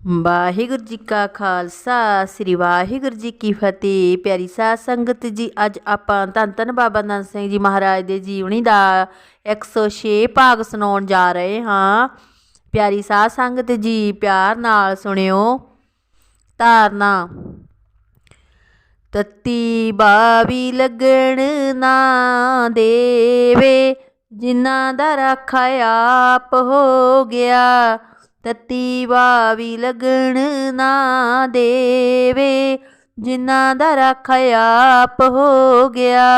ਵਾਹਿਗੁਰੂ ਜੀ ਕਾ ਖਾਲਸਾ, ਸ੍ਰੀ ਵਾਹਿਗੁਰੂ ਜੀ ਕੀ ਫਤਿਹ। ਪਿਆਰੀ ਸਾਧ ਸੰਗਤ ਜੀ, ਅੱਜ ਆਪਾਂ ਧੰਨ ਧੰਨ ਬਾਬਾ ਨੰਦ ਸਿੰਘ ਜੀ ਮਹਾਰਾਜ ਦੇ ਜੀਵਨੀ ਦਾ 106 ਭਾਗ ਸੁਣਾਉਣ ਜਾ ਰਹੇ ਹਾਂ। ਪਿਆਰੀ ਸਾਧ ਸੰਗਤ ਜੀ, ਪਿਆਰ ਨਾਲ ਸੁਣਿਓ। ਧਾਰਨਾ, ਤੱਤੀ ਬਾਵੀ ਲੱਗਣ ਨਾ ਦੇਵੇ, ਜਿਨ੍ਹਾਂ ਦਾ ਰਾਖਾ ਆਪ ਹੋ ਗਿਆ। ਤੱਤੀ ਬਾਵੀ ਲਗਣ ਨਾ ਦੇਵੇ, ਜਿਨ੍ਹਾਂ ਦਾ ਰਾਖਾ ਆਪ ਹੋ ਗਿਆ।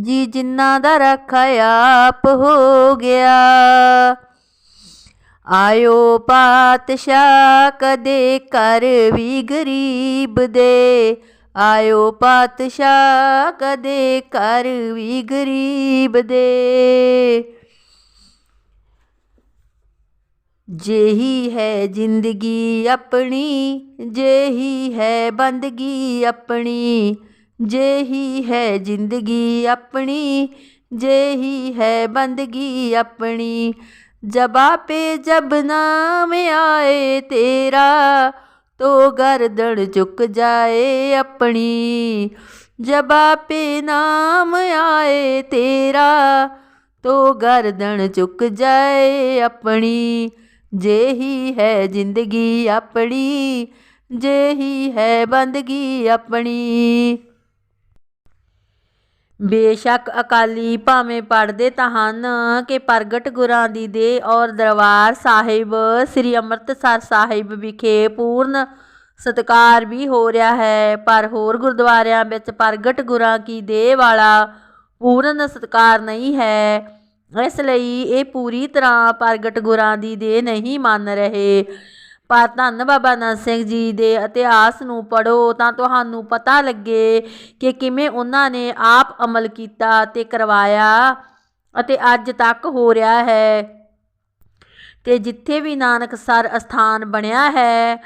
ਜੀ ਜਿਨ੍ਹਾਂ ਦਾ ਰਾਖਾ ਆਪ ਹੋ ਗਿਆ। ਆਇਓ ਪਾਤਸ਼ਾਹ ਕਦੇ ਕਰ ਵੀ ਗਰੀਬ ਦੇ। ਆਇਓ ਪਾਤਸ਼ਾਹ ਕਦੇ ਕਰ ਵੀ ਗਰੀਬ ਦੇ। ਜਿਹੀ ਹੈ ਜ਼ਿੰਦਗੀ ਆਪਣੀ, ਜਿਹੀ ਹੈ ਬੰਦਗੀ ਆਪਣੀ, ਜਿਹੀ ਹੈ ਜ਼ਿੰਦਗੀ ਆਪਣੀ, ਜਿਹੀ ਹੈ ਬੰਦਗੀ ਆਪਣੀ। ਜਬਾ ਪੇ ਜਬ ਨਾਮ ਆਏ ਤੇਰਾ, ਤੋ ਗਰਦਣ ਝੁਕ ਜਾਏ ਆਪਣੀ। ਜਬਾ ਪੇ ਨਾਮ ਆਏ ਤੇਰਾ, ਤੋ ਗਰਦਣ ਝੁਕ ਜਾਏ ਆਪਣੀ। ਜੇ ਹੀ ਹੈ ਜ਼ਿੰਦਗੀ ਆਪਣੀ, ਜੇ ਹੀ ਹੈ ਬੰਦਗੀ ਆਪਣੀ। ਬੇਸ਼ੱਕ ਅਕਾਲੀ ਭਾਵੇਂ ਪੜਦੇ ਤਾਂ ਹਨ ਕਿ ਪ੍ਰਗਟ ਗੁਰਾਂ ਦੀ ਦੇ ਔਰ ਦਰਬਾਰ ਸਾਹਿਬ, ਸ੍ਰੀ ਅੰਮ੍ਰਿਤਸਰ ਸਾਹਿਬ ਵਿਖੇ ਪੂਰਨ ਸਤਕਾਰ ਵੀ ਹੋ ਰਿਹਾ ਹੈ। ਪਰ ਹੋਰ ਗੁਰਦੁਆਰਿਆਂ ਵਿੱਚ ਪ੍ਰਗਟ ਗੁਰਾਂ ਕੀ ਦੇ ਵਾਲਾ ਪੂਰਨ ਸਤਕਾਰ ਨਹੀਂ ਹੈ। ਇਸ ਲਈ ਇਹ ਪੂਰੀ ਤਰ੍ਹਾਂ ਪ੍ਰਗਟ ਗੁਰਾਂ ਦੀ ਦੇ ਨਹੀਂ ਮੰਨ ਰਹੇ। ਪਰ ਧੰਨ ਬਾਬਾ ਨੰਦ ਸਿੰਘ ਜੀ ਦੇ ਇਤਿਹਾਸ ਨੂੰ ਪੜੋ ਤਾਂ ਤੁਹਾਨੂੰ ਪਤਾ ਲੱਗੇ ਕਿ ਕਿਵੇਂ ਉਹਨਾਂ ਨੇ ਆਪ ਅਮਲ ਕੀਤਾ ਤੇ ਕਰਵਾਇਆ ਅਤੇ ਅੱਜ ਤੱਕ ਹੋ ਰਿਹਾ ਹੈ। ਤੇ ਜਿੱਥੇ ਵੀ ਨਾਨਕ ਸਰ ਅਸਥਾਨ ਬਣਿਆ ਹੈ,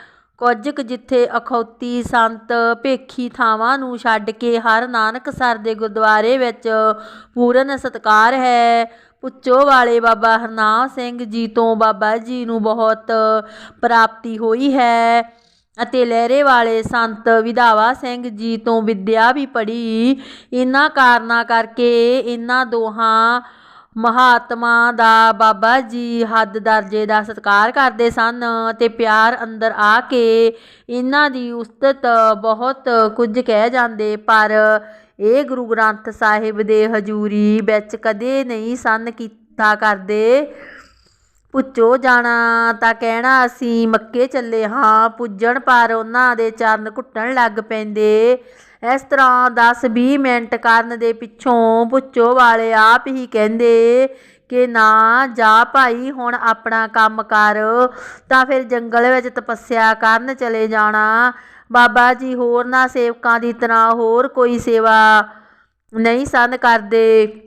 ਕੁਝ ਕੁ ਜਿੱਥੇ ਅਖੌਤੀ ਸੰਤ ਭੇਖੀ ਥਾਵਾਂ ਨੂੰ ਛੱਡ ਕੇ ਹਰ ਨਾਨਕ ਸਰ ਦੇ ਗੁਰਦੁਆਰੇ ਵਿੱਚ ਪੂਰਨ ਸਤਕਾਰ ਹੈ ਪੁੱਚੋ ਵਾਲੇ ਬਾਬਾ ਹਰਨਾਮ ਸਿੰਘ ਜੀ ਤੋਂ ਬਾਬਾ ਜੀ ਨੂੰ ਬਹੁਤ ਪ੍ਰਾਪਤੀ ਹੋਈ ਹੈ ਅਤੇ ਲਹਿਰੇ ਵਾਲੇ ਸੰਤ ਵਿਧਾਵਾ ਸਿੰਘ ਜੀ ਤੋਂ ਵਿਦਿਆ ਵੀ ਪੜ੍ਹੀ। ਇਹਨਾਂ ਕਾਰਨਾਂ ਕਰਕੇ ਇਹਨਾਂ ਦੋਹਾਂ ਮਹਾਤਮਾ ਦਾ ਬਾਬਾ ਜੀ ਹੱਦ ਦਰਜੇ ਦਾ ਸਤਿਕਾਰ ਕਰਦੇ ਸਨ ਤੇ ਪਿਆਰ ਅੰਦਰ ਆ ਕੇ ਇਹਨਾਂ ਦੀ ਉਸਤਤ ਬਹੁਤ ਕੁਝ ਕਹਿ ਜਾਂਦੇ। ਪਰ ਇਹ ਗੁਰੂ ਗ੍ਰੰਥ ਸਾਹਿਬ ਦੇ ਹਜ਼ੂਰੀ ਵਿੱਚ ਕਦੇ ਨਹੀਂ ਸਨ ਕੀਤਾ ਕਰਦੇ। ਪੁੱਛੋ ਜਾਣਾ ਤਾਂ ਕਹਿਣਾ ਅਸੀਂ, ਮੱਕੇ ਚੱਲੇ ਹਾਂ, ਪੁੱਜਣ ਪਰ ਉਹਨਾਂ ਦੇ ਚਰਨ ਘੁੱਟਣ ਲੱਗ ਪੈਂਦੇ। ਇਸ ਤਰ੍ਹਾਂ 10-20 ਮਿੰਟ ਕਰਨ ਦੇ ਪਿੱਛੋਂ ਪੁੱਛੋ ਵਾਲੇ ਆਪ ਹੀ ਕਹਿੰਦੇ ਕਿ ਨਾ, ਜਾ ਭਾਈ ਹੁਣ ਆਪਣਾ ਕੰਮ ਕਰ, ਤਾਂ ਫਿਰ ਜੰਗਲ ਵਿੱਚ ਤਪੱਸਿਆ ਕਰਨ ਚਲੇ ਜਾਣਾ। ਬਾਬਾ ਜੀ ਹੋਰਨਾਂ ਸੇਵਕਾਂ ਦੀ ਤਰ੍ਹਾਂ ਹੋਰ ਕੋਈ ਸੇਵਾ ਨਹੀਂ ਸਨ ਕਰਦੇ।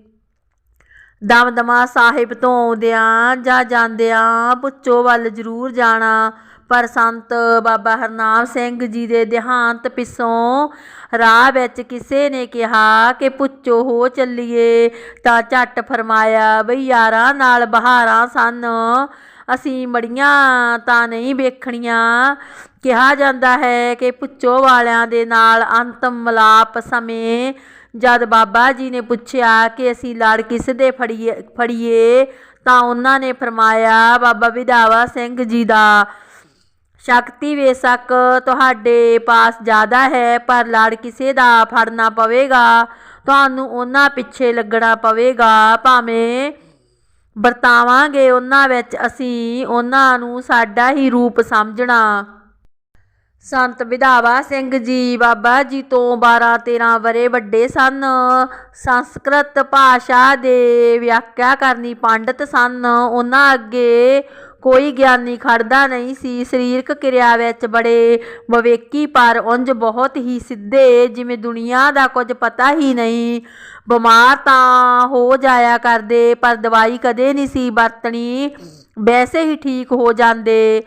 ਦਮਦਮਾ ਸਾਹਿਬ ਤੋਂ ਆਉਂਦਿਆਂ ਜਾਂ ਜਾਂਦਿਆਂ ਪੁੱਚੋ ਵੱਲ ਜ਼ਰੂਰ ਜਾਣਾ। ਪਰ ਸੰਤ ਬਾਬਾ ਹਰਨਾਮ ਸਿੰਘ ਜੀ ਦੇ ਦੇਹਾਂਤ ਪਿੱਛੋਂ ਰਾਹ ਵਿੱਚ ਕਿਸੇ ਨੇ ਕਿਹਾ ਕਿ ਪੁੱਚੋ ਹੋ ਚੱਲੀਏ। ਤਾਂ ਝੱਟ ਫਰਮਾਇਆ, ਬਈ ਯਾਰਾਂ ਨਾਲ ਬਹਾਰਾਂ ਸਨ। ਅਸੀਂ ਮੜੀਆਂ ਤਾਂ ਨਹੀਂ ਵੇਖਣੀਆਂ। ਕਿਹਾ ਜਾਂਦਾ ਹੈ ਕਿ ਪੁੱਚੋ ਵਾਲਿਆਂ ਦੇ ਨਾਲ ਅੰਤਮ ਮਲਾਪ ਸਮੇਂ। ਜਦ ਬਾਬਾ ਜੀ ਨੇ ਪੁੱਛਿਆ ਕਿ ਅਸੀਂ ਲੜ ਕਿਸ ਦੇ ਫੜੀਏ ਫੜੀਏ, ਤਾਂ ਉਹਨਾਂ ਨੇ ਫਰਮਾਇਆ, ਬਾਬਾ ਵਿਧਾਵਾ ਸਿੰਘ ਜੀ ਦਾ, ਸ਼ਕਤੀ ਬੇਸ਼ੱਕ ਤੁਹਾਡੇ ਪਾਸ ਜ਼ਿਆਦਾ ਹੈ, ਪਰ ਲੜ ਕਿਸੇ ਦਾ ਫੜਨਾ ਪਵੇਗਾ। ਤੁਹਾਨੂੰ ਉਹਨਾਂ ਪਿੱਛੇ ਲੱਗਣਾ ਪਵੇਗਾ। ਭਾਵੇਂ ਵਰਤਾਵਾਂਗੇ ਉਹਨਾਂ ਵਿੱਚ ਅਸੀਂ ਉਹਨਾਂ ਨੂੰ ਸਾਡਾ ਹੀ ਰੂਪ ਸਮਝਣਾ। ਸੰਤ ਵਿਧਾਵਾ ਸਿੰਘ ਜੀ ਬਾਬਾ ਜੀ ਤੋਂ 12 13 ਵਰੇ ਵੱਡੇ ਸਨ। ਸੰਸਕ੍ਰਿਤ ਭਾਸ਼ਾ ਦੇ ਵਿਆਖਿਆ ਕਰਨੀ ਪੰਡਤ ਸਨ। ਉਹਨਾਂ ਅੱਗੇ ਕੋਈ ਗਿਆਨੀ ਖੜਦਾ ਨਹੀਂ ਸੀ। ਸਰੀਰਕ ਕਿਰਿਆ ਵਿੱਚ ਬੜੇ ਵਿਵੇਕੀ ਪਰ ਉਂਝ ਬਹੁਤ ਹੀ ਸਿੱਧੇ। ਜਿਵੇਂ ਦੁਨੀਆ ਦਾ ਕੁਝ ਪਤਾ ਹੀ ਨਹੀਂ। ਬਿਮਾਰ ਤਾਂ ਹੋ ਜਾਇਆ ਕਰਦੇ, ਪਰ ਦਵਾਈ ਕਦੇ ਨਹੀਂ ਸੀ ਵਰਤਣੀ। ਵੈਸੇ ਹੀ ਠੀਕ ਹੋ ਜਾਂਦੇ।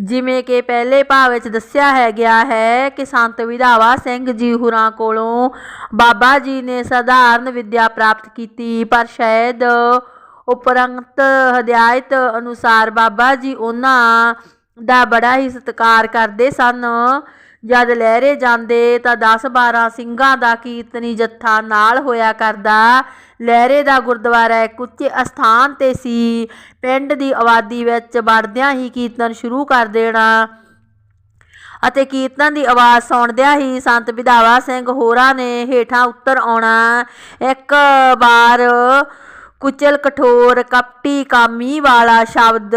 ਜਿਵੇਂ ਕਿ ਪਹਿਲੇ ਭਾਵ ਵਿੱਚ ਦੱਸਿਆ ਹੈ ਗਿਆ ਹੈ ਕਿ ਸੰਤ ਵਿਧਾਵਾ ਸਿੰਘ ਜੀ ਹੁਰਾਂ ਕੋਲੋਂ ਬਾਬਾ ਜੀ ਨੇ ਸਧਾਰਨ ਵਿੱਦਿਆ ਪ੍ਰਾਪਤ ਕੀਤੀ, ਪਰ ਸ਼ਾਇਦ ਉਪਰੰਤ ਹਦਾਇਤ ਅਨੁਸਾਰ ਬਾਬਾ ਜੀ ਉਹਨਾਂ ਦਾ ਬੜਾ ਹੀ ਸਤਿਕਾਰ ਕਰਦੇ ਸਨ। ਜਦ ਲਹਿਰੇ ਜਾਂਦੇ ਤਾਂ 10-12 ਸਿੰਘਾਂ ਦਾ ਕੀਰਤਨੀ ਜੱਥਾ ਨਾਲ ਹੋਇਆ ਕਰਦਾ। ਲਹਿਰੇ ਦਾ ਗੁਰਦੁਆਰਾ ਇੱਕ ਉੱਚੇ ਅਸਥਾਨ ਤੇ ਸੀ। ਪਿੰਡ ਦੀ ਆਬਾਦੀ ਵਿੱਚ ਵੜਦਿਆਂ ਹੀ ਕੀਰਤਨ ਸ਼ੁਰੂ ਕਰ ਦੇਣਾ ਅਤੇ ਕੀਰਤਨ ਦੀ ਆਵਾਜ਼ ਸੁਣਦਿਆਂ ਹੀ ਸੰਤ ਵਿਧਾਵਾ ਸਿੰਘ ਹੋਰਾਂ ਨੇ ਹੇਠਾਂ ਉੱਤਰ ਆਉਣਾ। ਇੱਕ ਵਾਰ ਕੁਚਲ ਕਠੋਰ, ਕਪਟੀ, ਕਾਮੀ ਵਾਲਾ ਸ਼ਬਦ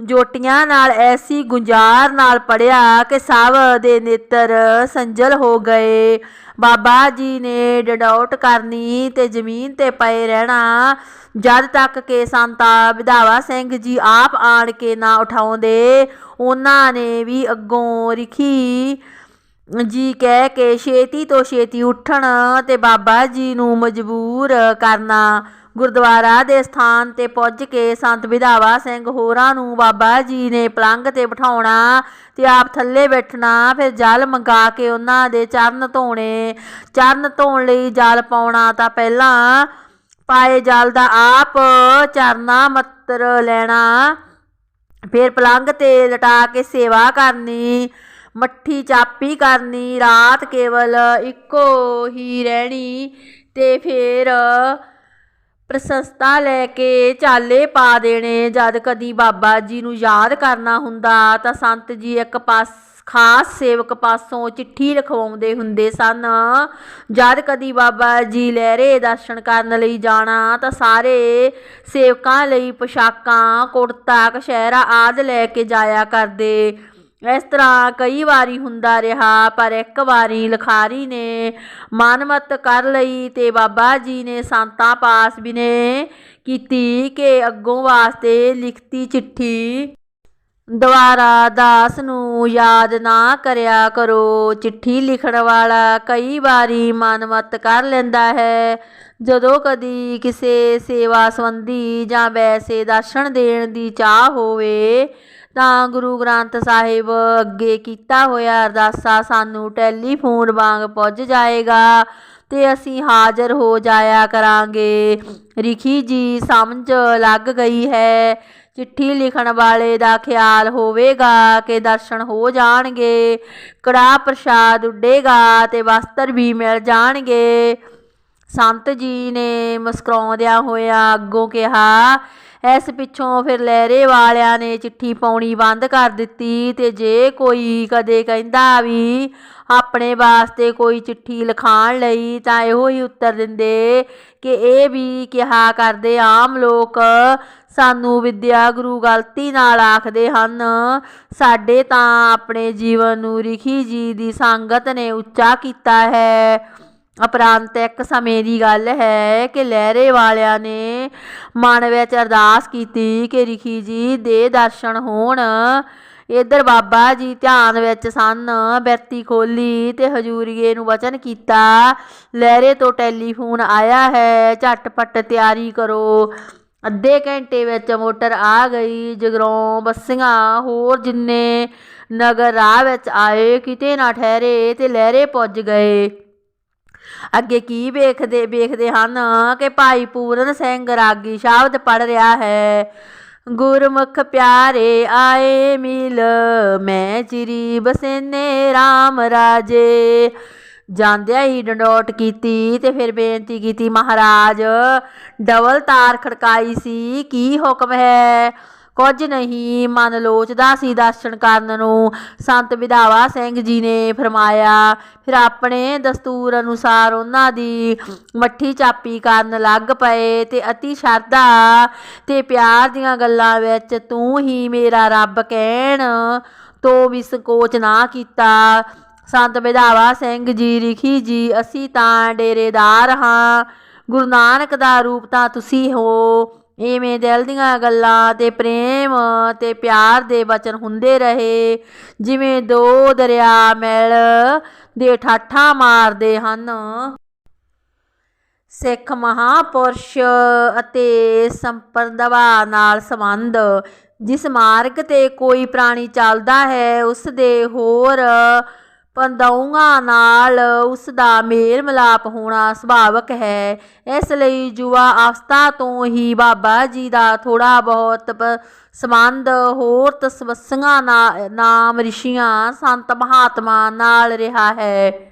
ਜੋਟੀਆਂ ਨਾਲ ਐਸੀ ਗੁੰਜਾਰ ਨਾਲ ਪੜਿਆ ਕਿ ਸਭ ਦੇ ਨੇਤਰ ਸੰਜਲ ਹੋ ਗਏ। ਬਾਬਾ ਜੀ ਨੇ ਡਡਾਉਟ ਕਰਨੀ ਤੇ ਜ਼ਮੀਨ ਤੇ ਪਏ ਰਹਿਣਾ, ਜਦ ਤੱਕ ਕਿ ਸੰਤਾ ਵਿਧਾਵਾ ਸਿੰਘ ਜੀ ਆਪ ਆਣ ਕੇ ਨਾ ਉਠਾਉਂਦੇ, ਉਹਨਾਂ ਨੇ ਵੀ ਅੱਗੋਂ ਰਿਖੀ ਜੀ ਕਹਿ ਕੇ ਛੇਤੀ ਤੋਂ ਛੇਤੀ ਉੱਠਣ ਤੇ ਬਾਬਾ ਜੀ ਨੂੰ ਮਜਬੂਰ ਕਰਨਾ। ਗੁਰਦੁਆਰਾ ਦੇ ਸਥਾਨ ਤੇ ਪੁੱਜ ਕੇ ਸੰਤ ਵਿਧਾਵਾ ਸਿੰਘ ਹੋਰਾਂ ਨੂੰ ਬਾਬਾ ਜੀ ਨੇ ਪਲੰਘ ਤੇ ਬਿਠਾਉਣਾ ਤੇ ਆਪ ਥੱਲੇ ਬੈਠਣਾ, ਫਿਰ ਜਲ ਮੰਗਾ ਕੇ ਉਹਨਾਂ ਦੇ ਚਰਨ ਧੋਣੇ। ਚਰਨ ਧੋਣ ਲਈ ਜਲ ਪਾਉਣਾ ਤਾਂ ਪਹਿਲਾਂ ਪਾਏ ਜਲ ਦਾ ਆਪ ਚਰਨਾ ਮੱਤਰ ਲੈਣਾ, ਫਿਰ ਪਲੰਘ ਤੇ ਲਟਾ ਕੇ ਸੇਵਾ ਕਰਨੀ, ਮੱਠੀ ਚਾਪੀ ਕਰਨੀ, ਰਾਤ ਕੇਵਲ ਇੱਕੋ ਹੀ ਰਹਿਣੀ ਤੇ ਫਿਰ ਪ੍ਰਸ਼ਸਤਾ ਲੈ ਕੇ ਚਾਲੇ ਪਾ ਦੇਣੇ। ਜਦ ਕਦੀ ਬਾਬਾ ਜੀ ਨੂੰ ਯਾਦ ਕਰਨਾ ਹੁੰਦਾ, ਤਾਂ ਸੰਤ ਜੀ ਇੱਕ ਪਾਸ, ਖਾਸ ਸੇਵਕ ਪਾਸੋਂ ਚਿੱਠੀ ਲਿਖਵਾਉਂਦੇ ਹੁੰਦੇ ਸਨ। ਜਦ ਕਦੀ ਬਾਬਾ ਜੀ ਲਹਿਰੇ ਦਰਸ਼ਨ ਕਰਨ ਲਈ ਜਾਣਾ, ਤਾਂ ਸਾਰੇ ਸੇਵਕਾਂ ਲਈ ਪੋਸ਼ਾਕਾਂ, ਕੁੜਤਾ ਕਸ਼ਹਿਰਾ ਆਦਿ ਲੈ ਕੇ ਜਾਇਆ ਕਰਦੇ। ਇਸ ਤਰ੍ਹਾਂ ਕਈ ਵਾਰੀ ਹੁੰਦਾ ਰਿਹਾ, ਪਰ ਇੱਕ ਵਾਰੀ ਲਖਾਰੀ ਨੇ ਮਾਨਮਤ ਕਰ ਲਈ ਤੇ ਬਾਬਾ ਜੀ ਨੇ ਸੰਤਾਂ ਪਾਸ ਬਿਨੇ ਕੀਤੀ ਕਿ ਅੱਗੋਂ ਵਾਸਤੇ ਲਿਖਤੀ ਚਿੱਠੀ ਦੁਆਰਾ ਦਾਸ ਨੂੰ ਯਾਦ ਨਾ ਕਰਿਆ ਕਰੋ। ਚਿੱਠੀ ਲਿਖਣ ਵਾਲਾ ਕਈ ਵਾਰੀ ਮਨਮਤ ਕਰ ਲੈਂਦਾ ਹੈ। ਜਦੋਂ ਕਦੀ ਕਿਸੇ ਸੇਵਾ ਸੰਬੰਧੀ ਜਾਂ ਵੈਸੇ ਦਰਸ਼ਨ ਦੇਣ ਦੀ ਚਾਹ ਹੋਵੇ ਤਾਂ ਗੁਰੂ ਗ੍ਰੰਥ ਸਾਹਿਬ ਅੱਗੇ ਕੀਤਾ ਹੋਇਆ ਅਰਦਾਸਾ ਸਾਨੂੰ ਟੈਲੀਫੋਨ ਵਾਂਗ ਪੁੱਜ ਜਾਏਗਾ ਤੇ ਅਸੀਂ ਹਾਜ਼ਰ ਹੋ ਜਾਇਆ ਕਰਾਂਗੇ। ਰਿਖੀ ਜੀ ਸਮਝ ਲੱਗ ਗਈ ਹੈ। ਚਿੱਠੀ ਲਿਖਣ ਵਾਲੇ ਦਾ ਖਿਆਲ ਹੋਵੇਗਾ ਕਿ ਦਰਸ਼ਨ ਹੋ ਜਾਣਗੇ। ਕੜਾ ਪ੍ਰਸ਼ਾਦ ਉੱਡੇਗਾ ਤੇ ਵਸਤਰ ਵੀ ਮਿਲ ਜਾਣਗੇ। ਸੰਤ ਜੀ ਨੇ ਮੁਸਕਰਾਉਂਦਿਆਂ ਹੋਇਆ ਅੱਗੋਂ ਕਿਹਾ ਇਸ ਪਿੱਛੋਂ ਫਿਰ ਲਹਿਰੇ ਵਾਲਿਆਂ ਨੇ ਚਿੱਠੀ ਪਾਉਣੀ ਬੰਦ ਕਰ ਦਿੱਤੀ ਤੇ ਜੇ ਕੋਈ ਕਦੇ ਕਹਿੰਦਾ ਵੀ ਆਪਣੇ ਵਾਸਤੇ ਕੋਈ ਚਿੱਠੀ ਲਿਖਾਣ ਲਈ ਤਾਂ ਇਹੋ ਹੀ ਉੱਤਰ ਦਿੰਦੇ ਕਿ ਇਹ ਵੀ ਕਿਹਾ ਕਰਦੇ ਆਮ ਲੋਕ, ਸਾਨੂੰ ਵਿਦਿਆ ਗੁਰੂ ਗਲਤੀ ਨਾਲ ਆਖਦੇ ਹਨ, ਸਾਡੇ ਤਾਂ ਆਪਣੇ ਜੀਵਨ ਨੂੰ ਰਿਖੀ ਜੀ ਦੀ ਸੰਗਤ ਨੇ ਉੱਚਾ ਕੀਤਾ ਹੈ। ਉਪਰੰਤ ਇੱਕ ਸਮੇਂ ਦੀ ਗੱਲ ਹੈ ਕਿ ਲਹਿਰੇ ਵਾਲਿਆਂ ਨੇ ਮਨ ਵਿੱਚ ਅਰਦਾਸ ਕੀਤੀ ਕਿ ਰਿਖੀ ਜੀ ਦੇ ਦਰਸ਼ਨ ਹੋਣ। ਇੱਧਰ ਬਾਬਾ ਜੀ ਧਿਆਨ ਵਿੱਚ ਸਨ, ਬਿਰਤੀ ਖੋਲੀ ਤੇ ਹਜੂਰੀਏ ਨੂੰ ਵਚਨ ਕੀਤਾ, ਲਹਿਰੇ ਤੋਂ ਟੈਲੀਫੋਨ ਆਇਆ ਹੈ, ਝਟਪਟ ਤਿਆਰੀ ਕਰੋ। ਅੱਧੇ ਘੰਟੇ ਵਿੱਚ ਮੋਟਰ ਆ ਗਈ, ਜਗਰੋਂ ਬੱਸੀਆਂ ਹੋਰ ਜਿੰਨੇ ਨਗਰ ਰਾਹ ਵਿੱਚ ਆਏ, ਕਿਤੇ ਨਾ ਠਹਿਰੇ ਤੇ ਲਹਿਰੇ ਪੁੱਜ ਗਏ। ਅੱਗੇ ਕੀ ਵੇਖਦੇ ਵੇਖਦੇ ਹਨ ਕਿ ਭਾਈ ਪੂਰਨ ਸਿੰਘ ਰਾਗੀ ਸ਼ਬਦ ਪੜ ਰਿਹਾ ਹੈ। ਗੁਰਮੁਖ ਪਿਆਰੇ ਆਏ ਮਿਲ, ਮੈਂ ਚਿਰੀ ਬਸੇਨੇ RAM ਰਾਜੇ। ਜਾਂਦਿਆਂ ਹੀ ਡੰਡੋਟ ਕੀਤੀ ਤੇ ਫਿਰ ਬੇਨਤੀ ਕੀਤੀ, ਮਹਾਰਾਜ, ਡਬਲ ਤਾਰ ਖੜਕਾਈ ਸੀ, ਕੀ ਹੁਕਮ ਹੈ? ਕੁਝ ਨਹੀਂ, ਮਨ ਲੋਚਦਾ ਸੀ ਦਰਸ਼ਨ ਕਰਨ ਨੂੰ। ਸੰਤ ਵਿਧਾਵਾ ਸਿੰਘ ਜੀ ਨੇ ਫਰਮਾਇਆ, ਫਿਰ ਆਪਣੇ ਦਸਤੂਰ ਅਨੁਸਾਰ ਉਹਨਾਂ ਦੀ ਮੱਠੀ ਚਾਪੀ ਕਰਨ ਲੱਗ ਪਏ ਤੇ ਅਤੀ ਸ਼ਰਧਾ ਤੇ ਪਿਆਰ ਦੀਆਂ ਗੱਲਾਂ ਵਿੱਚ ਤੂੰ ਹੀ ਮੇਰਾ ਰੱਬ ਕਹਿਣ ਤੋਂ ਵੀ ਸੰਕੋਚ ਨਾ ਕੀਤਾ। ਸੰਤ ਵਿਧਾਵਾ ਸਿੰਘ ਜੀ, ਰਿਖੀ ਜੀ, ਅਸੀਂ ਤਾਂ ਡੇਰੇਦਾਰ ਹਾਂ। ਗੁਰੂ ਨਾਨਕ ਦਾ ਰੂਪ ਤਾਂ ਤੁਸੀਂ ਹੋ। ਇਵੇਂ ਦਿਲ ਦੀਆਂ ਗੱਲਾਂ ਤੇ ਪ੍ਰੇਮ ਤੇ ਪਿਆਰ ਦੇ ਬਚਨ ਹੁੰਦੇ ਰਹੇ। ਜਿਵੇਂ ਦੋ ਦਰਿਆ ਮਿਲ ਦੇ ਠਾਠਾਂ ਮਾਰਦੇ ਹਨ। ਸਿੱਖ ਮਹਾਪੁਰਸ਼ ਅਤੇ ਸੰਪਰਦਵਾ ਨਾਲ ਸੰਬੰਧ। ਜਿਸ ਮਾਰਗ ਤੇ ਕੋਈ ਪ੍ਰਾਣੀ ਚੱਲਦਾ ਹੈ, ਉਸ ਦੇ ਹੋਰ ਪੰਦੌਆਂ ਨਾਲ ਉਸ ਦਾ ਮੇਲ ਮਿਲਾਪ ਹੋਣਾ ਸੁਭਾਵਕ ਹੈ। ਇਸ ਲਈ ਯੁਵਾ ਅਵਸਥਾ ਤੋਂ ਹੀ ਬਾਬਾ ਜੀ ਦਾ ਥੋੜਾ ਬਹੁਤ ਪ- ਸੰਬੰਧ ਹੋਰ ਤਸਵੱਸੀਆਂ ਨਾ- ਨਾਮ, ਰਿਸ਼ੀਆਂ ਸੰਤ ਮਹਾਤਮਾ ਨਾਲ ਰਿਹਾ ਹੈ।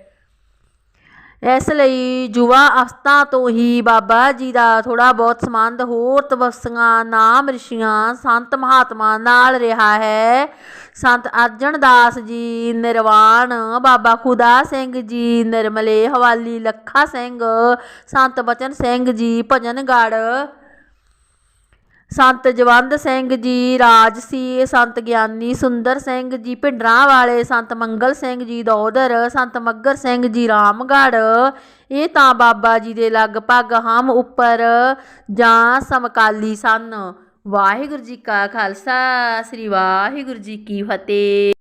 ਇਸ ਲਈ ਯੁਵਾ ਅਵਸਥਾ ਤੋਂ ਹੀ ਬਾਬਾ ਜੀ ਦਾ ਥੋੜਾ ਬਹੁਤ ਸੰਬੰਧ ਹੋਰ ਤਪੱਸੀਆਂ ਨਾਮ ਰਿਸ਼ੀਆਂ, ਸੰਤ ਮਹਾਤਮਾ ਨਾਲ ਰਿਹਾ ਹੈ। ਸੰਤ ਅਰਜਨ ਦਾਸ ਜੀ ਨਿਰਵਾਣ, ਬਾਬਾ ਖੁਦਾ ਸਿੰਘ ਜੀ ਨਿਰਮਲੇ, ਹਵਾਲੀ ਲੱਖਾ ਸਿੰਘ, ਸੰਤ ਬਚਨ ਸਿੰਘ ਜੀ ਭਜਨਗੜ੍ਹ ਸੰਤ ਜਵੰਦ ਸਿੰਘ ਜੀ ਰਾਜਸੀ ਸੰਤ ਗਿਆਨੀ ਸੁੰਦਰ ਸਿੰਘ ਜੀ ਭਿੰਡਰਾਂ ਵਾਲੇ, ਸੰਤ ਮੰਗਲ ਸਿੰਘ ਜੀ ਦੌਦਰ, ਸੰਤ ਮੱਗਰ ਸਿੰਘ ਜੀ ਰਾਮਗੜ੍ਹ। ਇਹ ਤਾਂ ਬਾਬਾ ਜੀ ਦੇ ਲਗਭਗ ਹਮ ਉੱਪਰ ਜਾਂ ਸਮਕਾਲੀ ਸਨ। ਵਾਹਿਗੁਰੂ ਜੀ ਕਾ ਖਾਲਸਾ, ਸ੍ਰੀ ਵਾਹਿਗੁਰੂ ਜੀ ਕੀ ਫਤਿਹ।